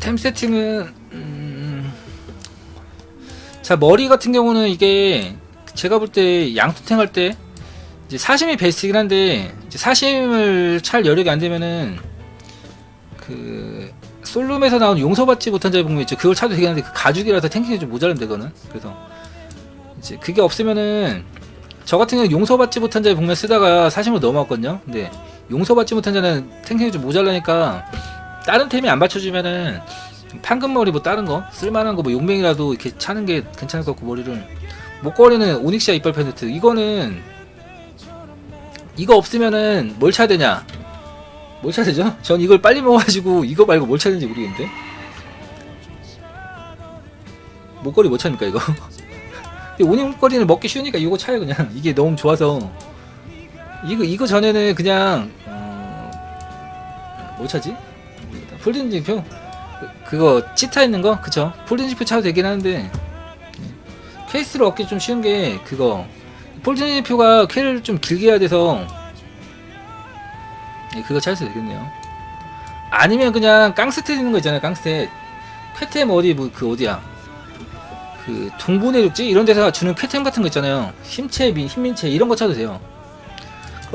템 세팅은 음... 자 머리 같은 경우는 이게 제가 볼 때 양토탱 할 때 이제 사심이 베스트긴 한데 이제 사심을 찰 여력이 안 되면은 그 솔룸에서 나온 용서받지 못한 자의 복면 있죠. 그걸 차도 되긴 한데 그 가죽이라서 탱킹이 좀 모자란데 그거는 그래서 이제 그게 없으면은 저 같은 경우는 용서받지 못한 자의 복면 쓰다가 사심으로 넘어왔거든요. 근데 용서받지 못한 자는 탱킹이 좀 모자라니까 다른 템이 안 받쳐주면은 판금머리 뭐 다른 거 쓸만한 거 뭐 용맹이라도 이렇게 차는 게 괜찮을 것 같고 머리를. 목걸이는 오닉시아 이빨 팬트. 이거는 이거 없으면은 뭘 차야 되냐? 뭘 차야 되죠? 전 이걸 빨리 먹어가지고 이거 말고 뭘 차야 되는지 모르겠는데. 목걸이 뭐 차입니까 이거? 근데 오닉 목걸이는 먹기 쉬우니까 이거 차요 그냥. 이게 너무 좋아서. 이거 이거 전에는 그냥 어... 뭐 차지? 폴든지표 그거 치타 있는 거? 그쵸? 폴든지표 차도 되긴 하는데. 케이스를 얻기 좀 쉬운 게 그거. 폴든지표가 캐를 좀 길게 해야 돼서. 예, 그거 찾을 수 되겠네요. 아니면 그냥 깡스탯 있는 거 있잖아요 깡스탯 쾌템 어디 뭐 그 어디야? 그 동분의 육지? 이런 데서 주는 쾌템 같은 거 있잖아요. 힘체 미 힘민체 이런 거 차도 돼요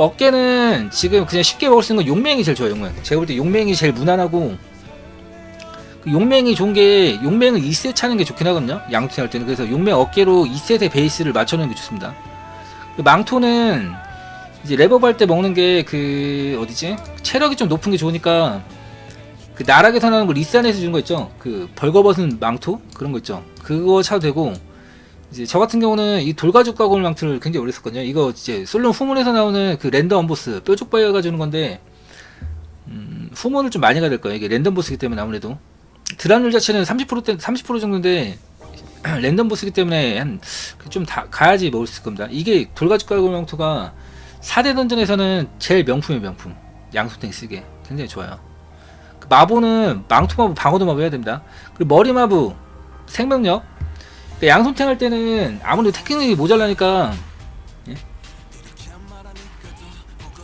어깨는 지금 그냥 쉽게 먹을 수 있는 건 용맹이 제일 좋아요 용맹. 제가 볼 때 용맹이 제일 무난하고 그 용맹이 좋은 게 용맹은 2세 차는 게 좋긴 하거든요 양투 할 때는. 그래서 용맹 어깨로 2셋의 베이스를 맞춰놓는 게 좋습니다. 그 망토는 이제 레버브 할때 먹는 게 그 어디지? 체력이 좀 높은 게 좋으니까 그 나락에서 나오는 거 리산에서 주는 거 있죠? 그 벌거벗은 망토? 그런 거 있죠? 그거 차도 되고 이제 저 같은 경우는 이 돌가죽 가골 망토를 굉장히 오래 썼거든요. 이거 이제 솔론 후문에서 나오는 그 랜덤 보스 뾰족 바이어가 주는 건데 음, 후문을 좀 많이 가야 될 거예요. 이게 랜덤 보스이기 때문에 아무래도 드랍률 자체는 30%대 30% 정도인데 랜덤 보스이기 때문에 한 좀 다 가야지 먹을 수 있을 겁니다. 이게 돌가죽 가골 망토가 4대 던전에서는 제일 명품의 명품. 양소탱 쓰게 굉장히 좋아요. 그 마보는 망토 마부 방어도 마부 해야 됩니다. 그리고 머리 마부 생명력 그 양손탱 할 때는 아무래도 테크닉이 모자라니까 예?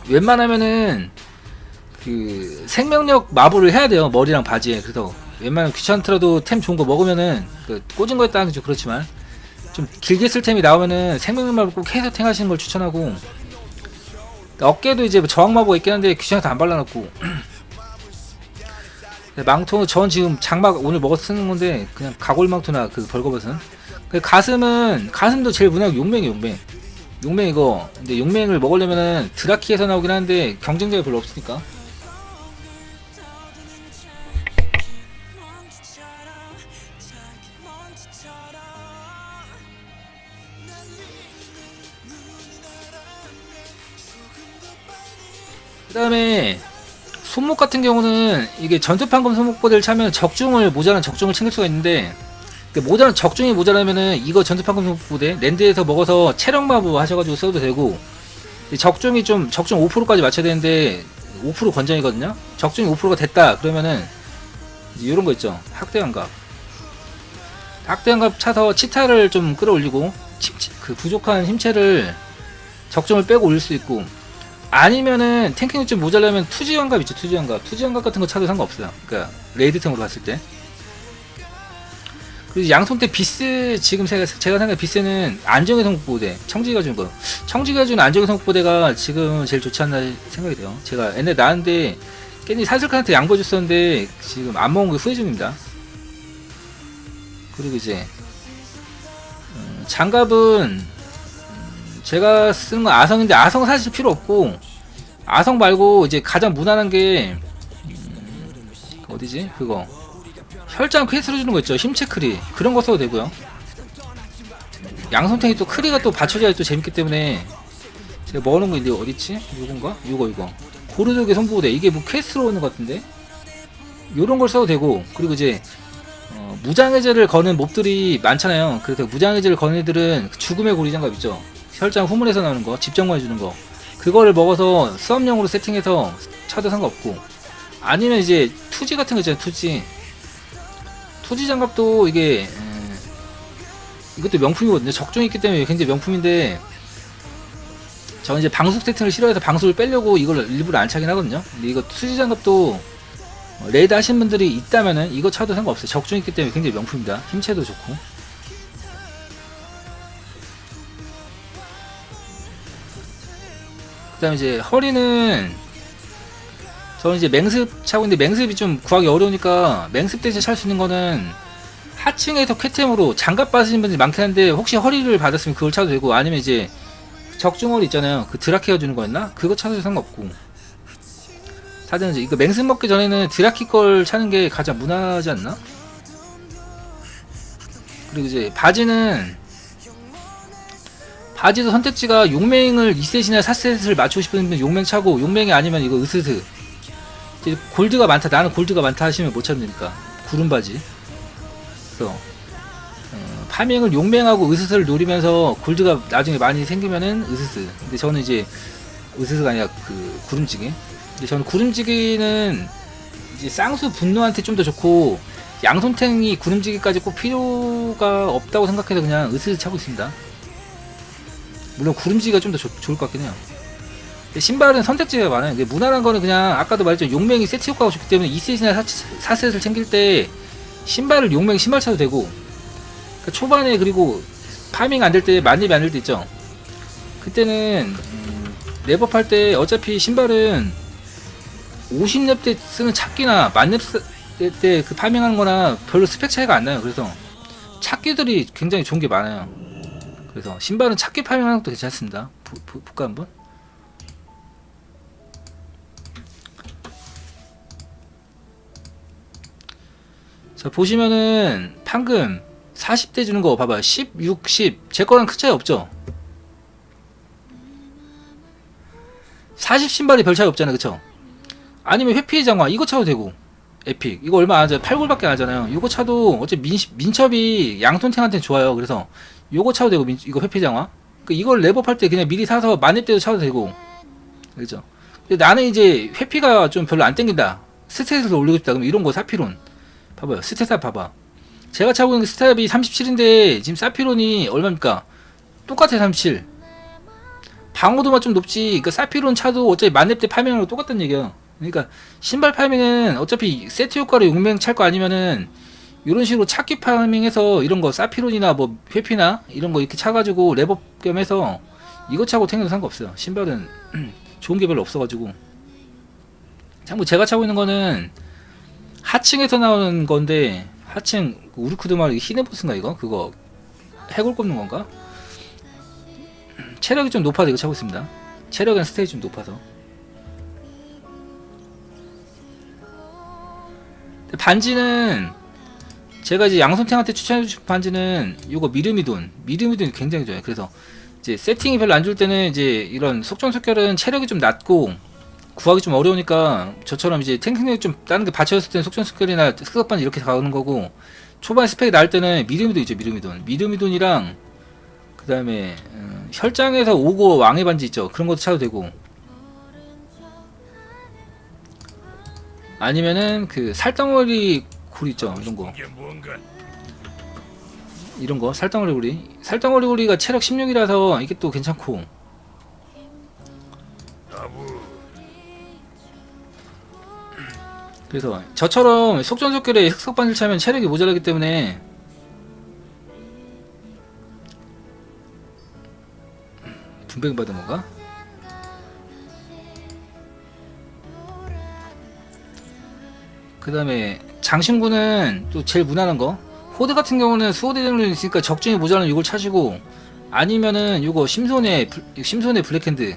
웬만하면은 그 생명력 마부를 해야 돼요 머리랑 바지에. 그래서 웬만하면 귀찮더라도 템 좋은 거 먹으면은 그 꽂은 거에 따라서 좀 그렇지만 좀 길게 쓸 템이 나오면은 생명력 마부 꼭 해서 탱 하시는 걸 추천하고. 어깨도 이제 뭐 저항 마부가 있긴 한데 귀찮아서 안 발라놓고 망토 전 지금 장막 오늘 먹어 쓰는 건데 그냥 가골 망토나 그 벌거벗은. 그 가슴은 가슴도 제일 무난하고 용맹이 용맹. 용맹 이거. 근데 용맹을 먹으려면은 드라키에서 나오긴 하는데 경쟁자가 별로 없으니까. 그 다음에 손목 같은 경우는 이게 전투판금 손목보드를 차면 적중을 모자란 적중을 챙길 수가 있는데 그 모자란 적중이 모자라면은 이거 전투판금 손목보드 랜드에서 먹어서 체력 마부 하셔가지고 써도 되고 적중이 좀 적중 5%까지 맞춰야 되는데 5% 권장이거든요? 적중이 5%가 됐다. 그러면은 이런 거 있죠. 학대환갑 학대환갑 차서 치타를 좀 끌어올리고 그 부족한 힘체를 적중을 빼고 올릴 수 있고 아니면은 탱킹이 좀 모자라면 투지 환갑 있죠 투지 환갑. 투지 환갑 같은 거 차도 상관없어요. 그러니까 레이드템으로 봤을 때. 그리고 양손대 비스 지금 제가 제가 생각해 비스는 안정의 성국보대 청지가 준 거. 청지가 준 안정의 성국보대가 지금 제일 좋지 않나 생각이 돼요. 제가 옛날에 나왔는데 깻잎 사슬칸한테 양보 줬었는데 지금 안 먹은 게 후회 중입니다. 그리고 이제 음, 장갑은 제가 쓰는 건 아성인데 아성 사실 필요 없고 아성 말고 이제 가장 무난한 게 음, 어디지? 그거. 혈장 퀘스트로 주는 거 있죠. 힘체 크리. 그런 거 써도 되고요. 양손탱이 또 크리가 또 받쳐져야 또 재밌기 때문에 제가 먹는 거 있는데 어디있지? 요건가? 요거 이거. 고르족의 선보호대. 이게 뭐 퀘스트로 오는 것 같은데? 요런 걸 써도 되고. 그리고 이제 어, 무장해제를 거는 몹들이 많잖아요. 그래서 무장해제를 거는 애들은 죽음의 고리장갑 있죠 혈장 후문에서 나오는 거, 집정관 해주는 거, 그거를 먹어서 수업용으로 세팅해서 차도 상관없고, 아니면 이제 투지 같은 거 있잖아요, 투지. 투지 장갑도 이게, 에, 이것도 명품이거든요. 적중이 있기 때문에 굉장히 명품인데, 저 이제 방숙 세팅을 싫어해서 방숙을 빼려고 이걸 일부러 안 차긴 하거든요. 근데 이거 투지 장갑도 어, 레이드 하신 분들이 있다면은 이거 차도 상관없어요. 적중 있기 때문에 굉장히 명품입니다. 힘체도 좋고. 그다음에 이제 허리는 저는 이제 맹습 차고 있는데 맹습이 좀 구하기 어려우니까 맹습 대신 찰 수 있는 거는 하층에서 쾌템으로 장갑 받으신 분들이 많긴 한데 혹시 허리를 받았으면 그걸 차도 되고 아니면 이제 적중허리 있잖아요 그 드라키가 주는 거였나? 그거 차도 상관없고 이제 이거 맹습 먹기 전에는 드라키 걸 차는 게 가장 무난하지 않나? 그리고 이제 바지는 바지도 선택지가 용맹을 2셋이나 4셋을 맞추고 싶으면 용맹 차고 용맹이 아니면 이거 으스스. 골드가 많다. 나는 골드가 많다 하시면 못 찾으니까? 구름 바지. 그래서 어, 파밍을 용맹하고 으스스를 노리면서 골드가 나중에 많이 생기면은 으스스. 근데 저는 이제 으스스가 아니라 그 구름지기. 근데 저는 구름지기는 이제 쌍수 분노한테 좀 더 좋고 양손탱이 구름지기까지 꼭 필요가 없다고 생각해서 그냥 으스스 차고 있습니다 물론 구름지기가 좀 더 좋을 것 같긴 해요 신발은 선택지가 많아요. 근데 무난한 거는 그냥 아까도 말했죠. 용맹이 세트 효과가 좋기 때문에 2셋이나 4셋을 챙길 때 신발을 용맹 신발 차도 되고 그러니까 초반에 그리고 파밍 안 될 때 만렙이 안 될 때 있죠. 그때는 음, 랩업 할 때 어차피 신발은 50렙 때 쓰는 찾기나 만렙 때 그 파밍하는 거나 별로 스펙 차이가 안 나요. 그래서 찾기들이 굉장히 좋은 게 많아요. 그래서 신발은 찾기 파밍하는 것도 괜찮습니다. 보, 보, 볼까 한번? 자 보시면은 방금 40대 주는 거 봐봐요 10, 60. 제 거랑 큰 차이 없죠 40 신발이 별 차이 없잖아요 그쵸 아니면 회피의 장화 이거 차도 되고 에픽. 이거 얼마 안 하잖아요. 8골밖에 안 하잖아요. 이거 차도 민, 민첩이 양손탱한테는 좋아요. 그래서 요거 차도 되고 민, 이거 회피 장화? 그 이걸 랩업할 때 그냥 미리 사서 만렙 때도 차도 되고. 그죠? 근데 나는 이제 회피가 좀 별로 안 땡긴다. 스탯을 올리고 싶다. 그럼 이런 거 사피론. 봐봐요. 스탯 봐봐. 제가 차고 있는 스탑이 37인데 지금 사피론이 얼마입니까? 똑같아 37 방어도만 좀 높지. 그러니까 사피론 차도 어차피 만렙 때 파밍하고 똑같다는 얘기야 그러니까 신발 파밍은 어차피 세트 효과로 용맹 찰 거 아니면은 이런 식으로 찾기 파밍해서 이런 거 사피론이나 뭐 회피나 이런 거 이렇게 차가지고 랩업 겸 해서 이거 차고 탱겨도 상관없어요. 신발은 좋은 게 별로 없어가지고. 참고 제가 차고 있는 거는 하층에서 나오는 건데 하층 그 우르크드말 히네보스인가 이거? 그거 해골 꼽는 건가? 체력이 좀 높아서 이거 차고 있습니다. 체력은 스테이지 좀 높아서 반지는 제가 이제 양손탱한테 추천해 주신 반지는 이거 미르미돈. 미르미돈이 굉장히 좋아요. 그래서 이제 세팅이 별로 안 좋을 때는 이제 이런 속전속결은 체력이 좀 낮고 구하기 좀 어려우니까 저처럼 이제 탱킹력이 좀 다른 게 받쳐졌을 때는 속전속결이나 흑석반지 이렇게 가는 거고 초반 스펙이 나을 때는 미르미돈 있죠 미르미돈. 미르미돈이랑 그 다음에 음, 혈장에서 오고 왕의 반지 있죠. 그런 것도 차도 되고 아니면은 그 살덩어리 굴 있죠 이런 거. 이런 거 살덩어리 구리 살덩어리 구리가 체력 16이라서 이게 또 괜찮고. 그래서 저처럼 속전속결에 흑석반지를 차면 체력이 모자라기 때문에 분백 받은 건가? 그 다음에 장신구는 또 제일 무난한 거. 호드 같은 경우는 수호대 정도 있으니까 적중이 모자라는 이걸 차시고 아니면은 요거 심손의 블- 심손의 블랙핸드.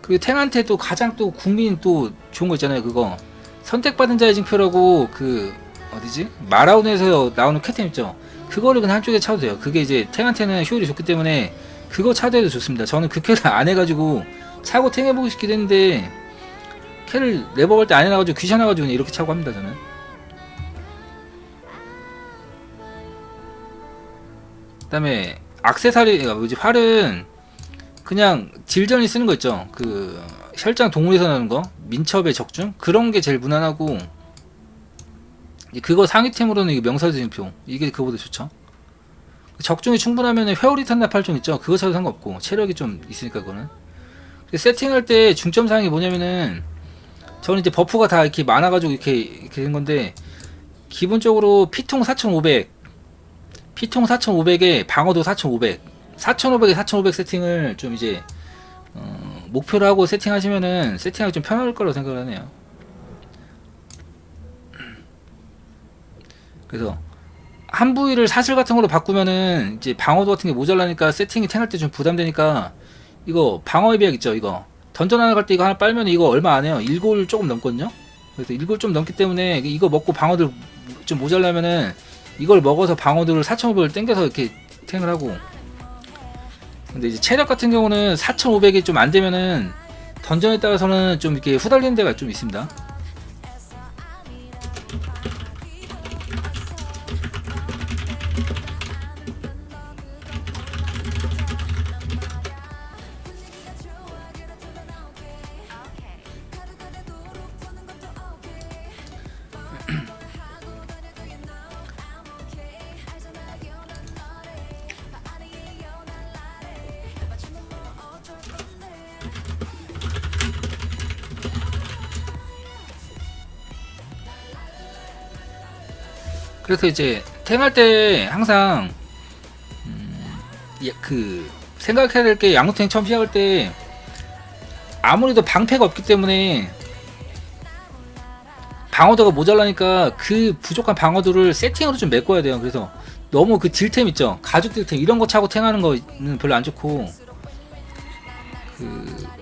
그리고 탱한테 또 가장 또 국민 또 좋은 거 있잖아요 그거. 선택받은 자의 징표라고 그 어디지? 마라운에서 나오는 캣템 있죠? 그거를 그냥 한쪽에 차도 돼요. 그게 이제 탱한테는 효율이 좋기 때문에 그거 차도 해도 좋습니다. 저는 그 캐를 안 해가지고 차고 탱 해보고 싶긴 했는데 캐를 레버할 때안 해놔가지고 귀찮아가지고 그냥 이렇게 차고 합니다 저는. 그 다음에 악세사리 아, 뭐지 활은 그냥 딜전이 쓰는 거 있죠? 그 혈장 동물에서 나오는 거? 민첩의 적중? 그런 게 제일 무난하고 그거 상위템으로는 명사진표. 이게 그거보다 좋죠. 적중이 충분하면 회오리 탄납 8종 있죠? 그거 차도 상관없고 체력이 좀 있으니까 그거는. 세팅할 때 중점 사항이 뭐냐면은 저는 이제 버프가 다 이렇게 많아가지고 이렇게 이렇게 된 건데 기본적으로 피통 4,500, 피통 4,500에 방어도 4,500, 4,500에 4,500 세팅을 좀 이제 어, 목표로 하고 세팅하시면은 세팅하기 좀 편할 거라고 생각을 하네요. 그래서 한 부위를 사슬 같은 걸로 바꾸면은 이제 방어도 같은 게 모자라니까 세팅이 탱할 때 좀 부담되니까 이거 방어의 비약 있죠 이거 던전 하나 갈 때 이거 하나 빨면 이거 얼마 안 해요. 1골 조금 넘거든요. 그래서 1골 좀 넘기 때문에 이거 먹고 방어들 좀 모자라면은 이걸 먹어서 방어들을 4,500을 땡겨서 이렇게 탱을 하고. 근데 이제 체력 같은 경우는 4,500이 좀 안 되면은 던전에 따라서는 좀 이렇게 후달리는 데가 좀 있습니다 그래서 이제 탱할 때 항상 음, 예, 그 생각해야 될 게 양호탱 처음 시작할 때 아무래도 방패가 없기 때문에 방어도가 모자라니까 그 부족한 방어도를 세팅으로 좀 메꿔야 돼요. 그래서 너무 그 딜템 있죠. 가죽 딜템 이런 거 차고 탱하는 거는 별로 안 좋고 그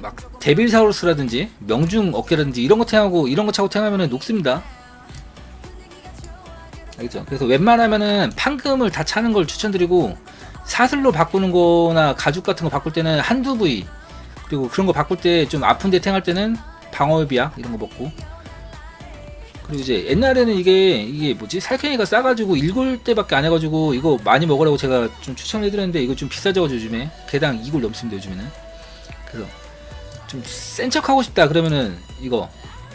막 데빌사우루스라든지 명중 어깨라든지 이런 거 탱하고 이런 거 차고 탱하면은 녹습니다. 알겠죠? 그래서 웬만하면은 판금을 다 차는 걸 추천드리고 사슬로 바꾸는 거나 가죽 같은 거 바꿀 때는 한두 부위 그리고 그런 거 바꿀 때 좀 아픈데 탱할 때는 방어의 비약 이런 거 먹고. 그리고 이제 옛날에는 이게 이게 뭐지? 살쾡이가 싸가지고 일골 때밖에 안 해가지고 이거 많이 먹으라고 제가 좀 추천을 해드렸는데 이거 좀 비싸져가지고 요즘에 개당 2골 넘습니다 요즘에는. 그래서 좀 센 척 하고 싶다 그러면은 이거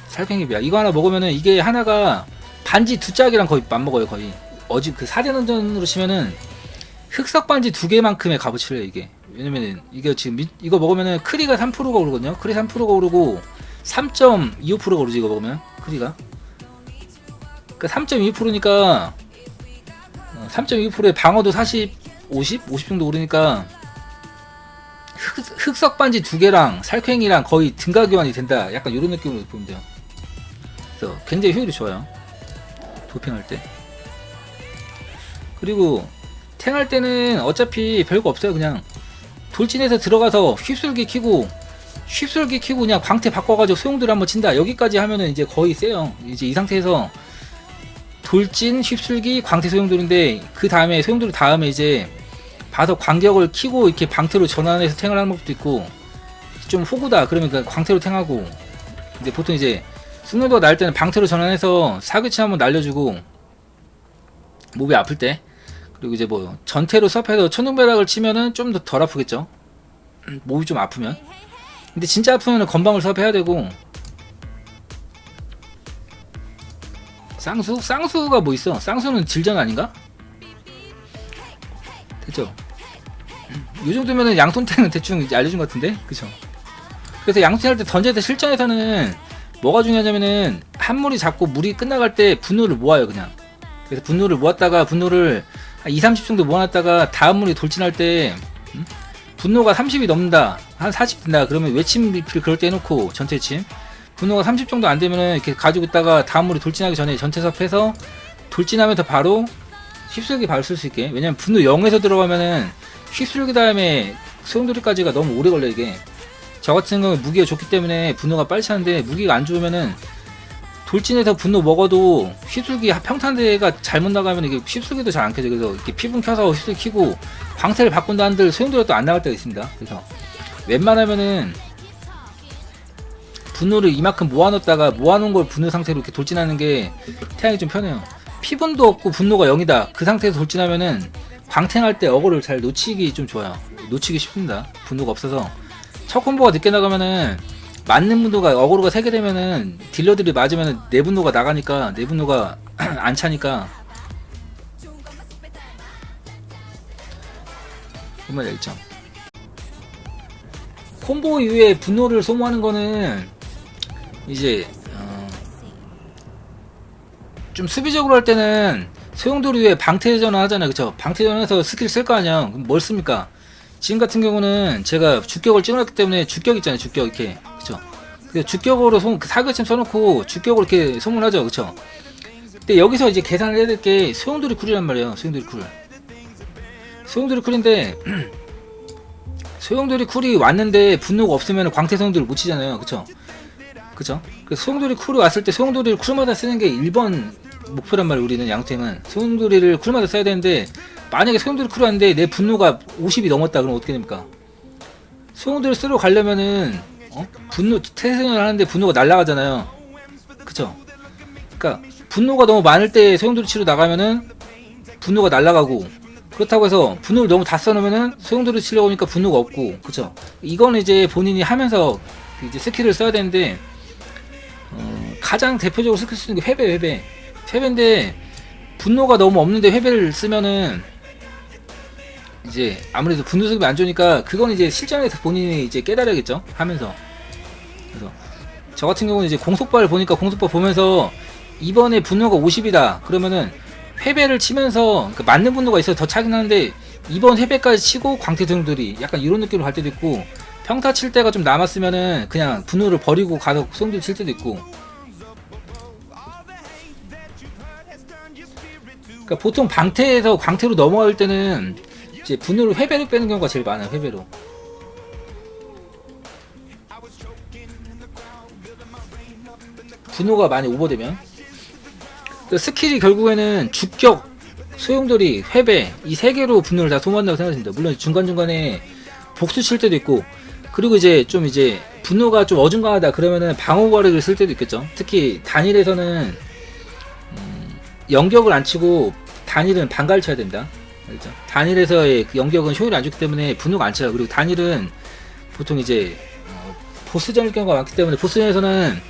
살쾡이 비약 이거 하나 먹으면은 이게 하나가 반지 두 짝이랑 거의 맞먹어요 거의. 어지 그 사대난전으로 치면은 흑석 반지 두 개만큼의 값어치래요 이게. 왜냐면은 이게 지금 미, 이거 먹으면은 크리가 3%가 오르거든요? 크리 3%가 오르고 3.25%가 오르지 이거 먹으면 크리가? 그 3.2%니까 3.2%의 방어도 40, 50, 50 정도 오르니까 흑, 흑석 반지 두 개랑 살쾡이랑 거의 등가 교환이 된다. 약간 이런 느낌으로 보면 돼요. 그래서 굉장히 효율이 좋아요 도핑할 때. 그리고 탱 할 때는 어차피 별거 없어요 그냥. 돌진해서 들어가서 휩쓸기 키고 휩쓸기 키고 그냥 광태 바꿔가지고 소용돌이 한번 친다. 여기까지 하면은 이제 거의 세요. 이제 이 상태에서 돌진 휩쓸기 광태 소용돌인데 그 다음에 소용돌이 다음에 이제 봐서 광격을 키고 이렇게 방태로 전환해서 탱을 하는 것도 있고 좀 호구다. 그러면 그 광태로 탱하고 근데 보통 이제 승노도가 날 때는 방태로 전환해서 사교치 한번 날려주고 몸이 아플 때 그리고 이제 뭐 전태로 섭해서 천둥배락을 치면은 좀 더 덜 아프겠죠 몸이 좀 아프면 근데 진짜 아프면은 건방을 섭해야 되고 쌍수? 쌍수가 뭐 있어? 쌍수는 질전 아닌가? 됐죠? 이 정도면은 양손탱은 대충 알려준 것 같은데? 그쵸? 그래서 양손 할때 던질 때 실전에서는 뭐가 중요하냐면은 한 물이 잡고 물이 끝나갈 때 분노를 모아요 그냥. 그래서 분노를 모았다가 분노를 한 2, 30 정도 모아놨다가 다음 물이 돌진할 때 음? 분노가 30이 넘는다. 한 40 된다. 그러면 외침 리필 그럴 때 해놓고 전체 침. 분노가 30 정도 안 되면은 이렇게 가지고 있다가 다음 물이 돌진하기 전에 전체 섭해서 돌진하면서 바로 휩쓸기 바로 쓸 수 있게. 왜냐면 분노 0에서 들어가면은 휩쓸기 다음에 소용돌이까지가 너무 오래 걸려 이게 저 같은 경우는 무기가 좋기 때문에 분노가 빨리 차는데 무기가 안 좋으면은 돌진해서 분노 먹어도 휩쓸기 평탄대가 잘못 나가면 이게 휩쓸기도 잘 안 켜져. 그래서 이렇게 피분 켜서 휩쓸기 키고 광태를 바꾼다 한들 소용돌이도 안 나갈 때가 있습니다. 그래서 웬만하면은 분노를 이만큼 모아놓다가 모아놓은 걸 분노 상태로 이렇게 돌진하는 게 태양이 좀 편해요. 피분도 없고 분노가 0이다. 그 상태에서 돌진하면은 광탱할 때 어거를 잘 놓치기 좀 좋아요. 놓치기 쉽습니다. 분노가 없어서 첫 콤보가 늦게 나가면은 맞는 분노가 어그로가 세게 되면은 딜러들이 맞으면은 내 분노가 나가니까 내 분노가 안 차니까. 정말 열정. 콤보 이후에 분노를 소모하는 거는 이제 어, 좀 수비적으로 할 때는 소용돌이 위에 방태전을 하잖아요. 그쵸? 방태전에서 스킬 쓸 거 아니야. 그럼 뭘 씁니까 지금 같은 경우는 제가 주격을 찍어놨기 때문에 주격 있잖아요 주격 이렇게. 그쵸? 주격으로 소, 그 사격침 써놓고 주격으로 이렇게 소문하죠 그쵸? 근데 여기서 이제 계산을 해야 될 게 소용돌이 쿨이란 말이에요 소용돌이 쿨. 소용돌이 쿨인데 소용돌이 쿨이 왔는데 분노가 없으면 광태 소용돌이 못 치잖아요 그쵸? 그쵸? 그래서 소용돌이 쿨이 왔을 때 소용돌이를 쿨마다 쓰는 게 1번 목표란 말이에요 우리는 양팀은 소용돌이를 쿨마다 써야 되는데 만약에 소용돌이 왔는데 내 분노가 50이 넘었다 그럼 어떻게 됩니까? 소용돌이 쓰러 가려면은 어? 분노 태생을 하는데 분노가 날라가잖아요. 그쵸? 그러니까 분노가 너무 많을 때 소용돌이 치러 나가면은 분노가 날라가고 그렇다고 해서 분노를 너무 다 써놓으면은 소용돌이 치려고 하니까 분노가 없고 그쵸? 이거는 이제 본인이 하면서 그 이제 스킬을 써야 되는데 어, 가장 대표적으로 스킬 쓰는 게 회배 회배 회배인데 분노가 너무 없는데 회배를 쓰면은 이제 아무래도 분노 수급이 안 좋으니까 그건 이제 실전에서 본인이 이제 깨달아야겠죠? 하면서. 그래서 저 같은 경우는 이제 공속발을 보니까 공속발 보면서 이번에 분노가 50이다. 그러면은 회배를 치면서 그 맞는 분노가 있어서 더 차긴 하는데 이번 회배까지 치고 광태 등들이 약간 이런 느낌으로 갈 때도 있고 평타 칠 때가 좀 남았으면은 그냥 분노를 버리고 가서 송들 칠 때도 있고 그러니까 보통 방태에서 광태로 넘어갈 때는 이제 분노를 회배로 빼는 경우가 제일 많아요 회배로 분노가 많이 오버되면 그 스킬이 결국에는 주격, 소용돌이, 회배 이 세 개로 분노를 다 소모한다고 생각하십니다. 물론 중간 중간에 복수 칠 때도 있고 그리고 이제 좀 이제 분노가 좀 어중간하다 그러면은 방어 거리를 쓸 때도 있겠죠. 특히 단일에서는 음, 연격을 안 치고 단일은 반가를 쳐야 된다. 알죠? 단일에서의 그 연격은 효율이 안 좋기 때문에 분노가 안 쳐요. 그리고 단일은 보통 이제 어, 보스전일 경우가 많기 때문에 보스전에서는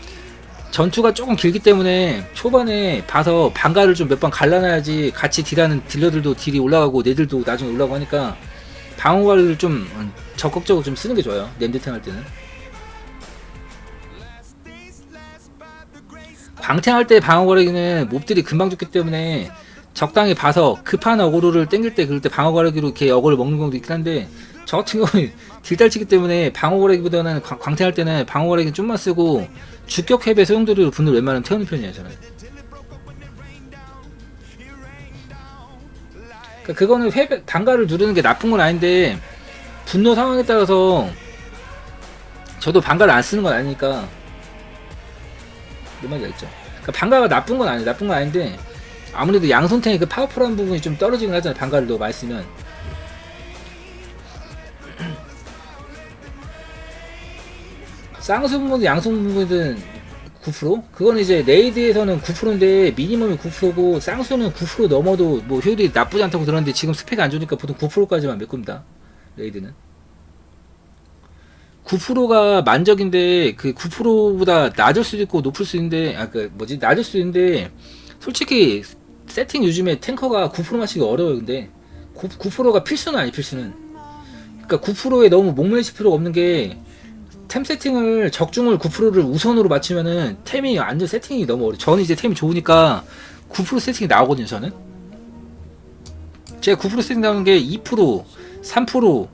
전투가 조금 길기 때문에 초반에 봐서 반가를 좀 몇 번 갈라놔야지 같이 딜하는 딜러들도 딜이 올라가고 내들도 나중에 올라가고 하니까 방어관리를 좀 음, 적극적으로 좀 쓰는 게 좋아요 랜드탱 할 때는 광탱할 때 방어가르기는 몹들이 금방 죽기 때문에 적당히 봐서 급한 어그로를 땡길 때 그럴 때 방어가르기로 이렇게 어그를 먹는 경우도 있긴 한데 저 같은 경우는 딜달치기 때문에 방어가르기보다는 광- 광탱할 때는 방어가르기 좀만 쓰고 주격 회배 소용돌이로 분을 웬만하면 태우는 편이에요 저는. 그러니까 그거는 회배 단가를 누르는 게 나쁜 건 아닌데 분노 상황에 따라서 저도 반가를 안 쓰는 건 아니니까 그 말이 있죠 그러니까 반가가 나쁜 건 아니에요. 나쁜 건 아닌데 아무래도 양손탱의 그 파워풀한 부분이 좀 떨어지긴 하잖아요. 반가를 너무 많이 쓰면 쌍수 부분도 양손 부분은 9% 그거는 이제 레이드에서는 9%인데 미니멈이 9%고 쌍수는 9% 넘어도 뭐 효율이 나쁘지 않다고 들었는데 지금 스펙이 안 좋으니까 보통 9%까지만 메꿉니다. 레이드는 9%가 만적인데 그 9%보다 낮을 수도 있고 높을 수도 있는데 아 그 뭐지 낮을 수도 있는데 솔직히 세팅 요즘에 탱커가 9% 맞추기 어려워요 근데 9, 9%가 필수는 아니 필수는 그러니까 9%에 너무 목매실 필요가 없는 게 템 세팅을 적중을 9%를 우선으로 맞추면은 템이 완전 세팅이 너무 어려. 저는 이제 템이 좋으니까 9% 세팅이 나오거든요. 저는 제가 9% 세팅 나오는 게 2%, 3%,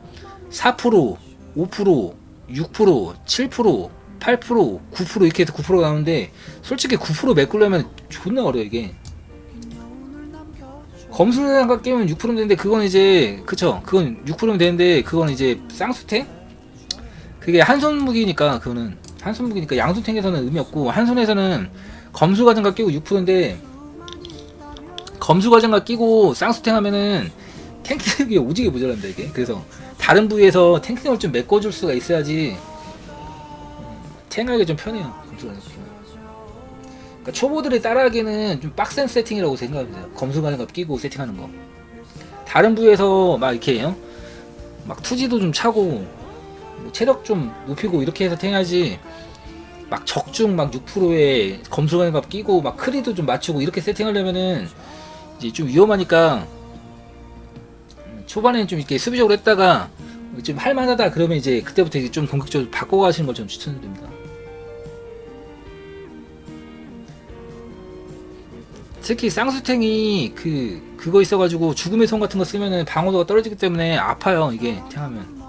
4%, 5%, 6%, 7%, 8%, 9% 이렇게 해서 9% 나오는데 솔직히 9% 메꾸려면 존나 어려워 이게. 검술장갑 끼면 6%면 되는데 그건 이제 그쵸? 그건 6%면 되는데 그건 이제 쌍수탱 그게 한 손 무기니까 그거는. 한 손 무기니까 양손 탱에서는 의미 없고 한 손에서는 검수 과정과 끼고 6%인데 검수 과정과 끼고 쌍수탱 하면은 탱킹력이 오지게 모자란다 이게. 그래서 다른 부위에서 탱킹력을 좀 메꿔줄 수가 있어야지. 음, 탱하기 좀 편해요 검수 과정 끼면 그러니까 초보들이 따라하기에는 좀 빡센 세팅이라고 생각합니다 검수 과정과 끼고 세팅하는 거. 다른 부위에서 막 이렇게 요막 투지도 좀 차고 뭐 체력 좀 높이고 이렇게 해서 탱해야지. 막 적중 막 6%에 검수관갑 끼고 막 크리도 좀 맞추고 이렇게 세팅하려면은 이제 좀 위험하니까 음, 초반에는 좀 이렇게 수비적으로 했다가 좀 할만하다 그러면 이제 그때부터 이제 좀 공격적으로 바꿔가시는 걸 좀 추천드립니다. 특히 쌍수탱이 그 그거 있어가지고 죽음의 성 같은 거 쓰면은 방어도가 떨어지기 때문에 아파요 이게 탱하면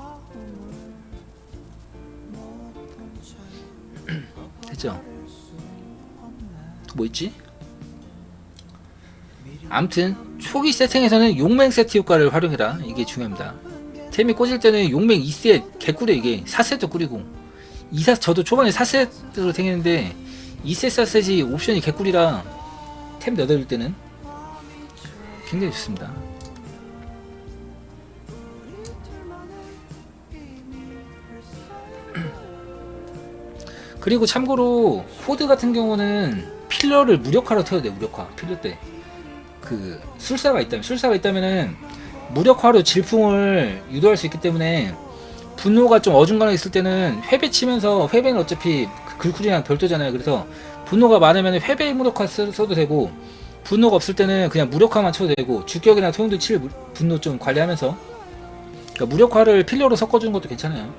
됐죠? 또 뭐 있지? 암튼 초기 세팅에서는 용맹 세트 효과를 활용해라. 이게 중요합니다. 템이 꽂을 때는 용맹 2셋 개꿀이에요 이게 4셋도 꾸리고 2사 저도 초반에 4셋으로 탱했는데 2셋 4셋이 옵션이 개꿀이라 템 넣을 때는 굉장히 좋습니다. 그리고 참고로 호드 같은 경우는 필러를 무력화로 태워야 돼요 무력화. 필러 때 그 술사가 있다면 술사가 있다면은 무력화로 질풍을 유도할 수 있기 때문에 분노가 좀 어중간하게 있을 때는 회배 치면서 회배는 어차피 그 글쿨이랑 별도잖아요. 그래서 분노가 많으면 회배 무력화 써- 써도 되고 분노가 없을 때는 그냥 무력화만 쳐도 되고 주격이나 소용도 칠 무- 분노 좀 관리하면서. 그러니까 무력화를 필러로 섞어주는 것도 괜찮아요